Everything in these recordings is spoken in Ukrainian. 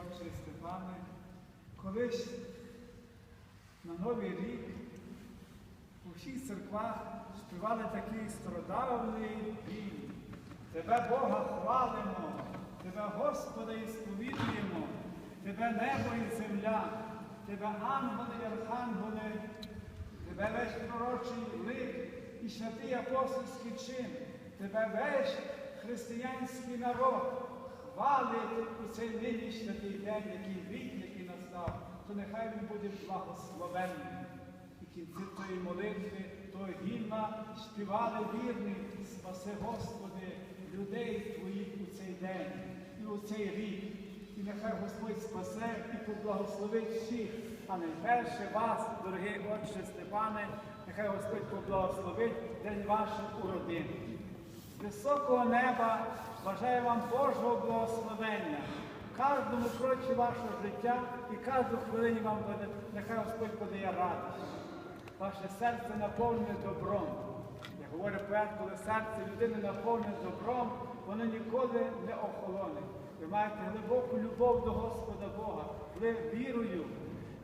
отче Степани, колись на Новий рік у всіх церквах співали такий стародавний пінь. Тебе Бога хвалимо, Тебе Господа і сповідуємо, Тебе небо і земля, Тебе ангели і архангели, Тебе весь пророчий лик і святий апостольський чин, Тебе весь християнський народ хвалить у цей нині святий день, який рік, який настав, то нехай він буде благословенний. І кінці тої молитви, того гімна співали вірні, спаси Господи, людей Твоїх у цей день і у цей рік. І нехай Господь спасе і поблагословить всіх, а найперше вас, дорогий Отче Степане, нехай Господь поблагословить день ваших у родині. Високого неба бажаю вам Божого благословення в кожному кроці вашого життя і кожну хвилині вам буде, нехай Господь подає радість. Ваше серце наповнене добром. Я говорю поет, коли серце людини наповнене добром, воно ніколи не охолоне. Ви маєте глибоку любов до Господа Бога. Ви вірою.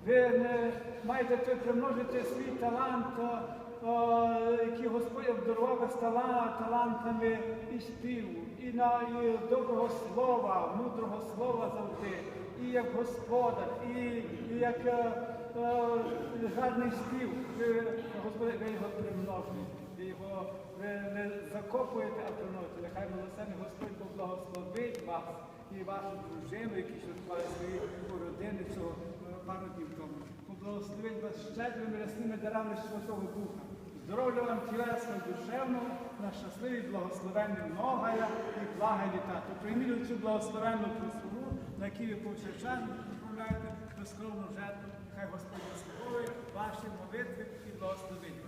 Ви не маєте примножити свій талант, о, обдарував вас тала- талантами і співу, і на і доброго слова, мудрого слова завжди, і як господар, і, і як е, е, гарний спів. Ви, Господи, ви його примножуєте. Ви його ви не закопуєте, а примножуєте. Нехай милосердний Господь поблагословить вас і вашу дружину, які святкували свої родини цього пару днів тому. Поблагословить вас щедрими рясними дарами Святого Духа. Здоров'я вам тілесно, душевно, на щасливі, благословенні ногая і блага літа. То прийміть цю благословенну прислугу, на якій ви повчачально відправляєте безкровну жертву. Хай Господь заслуговує ваші молитви і благословить.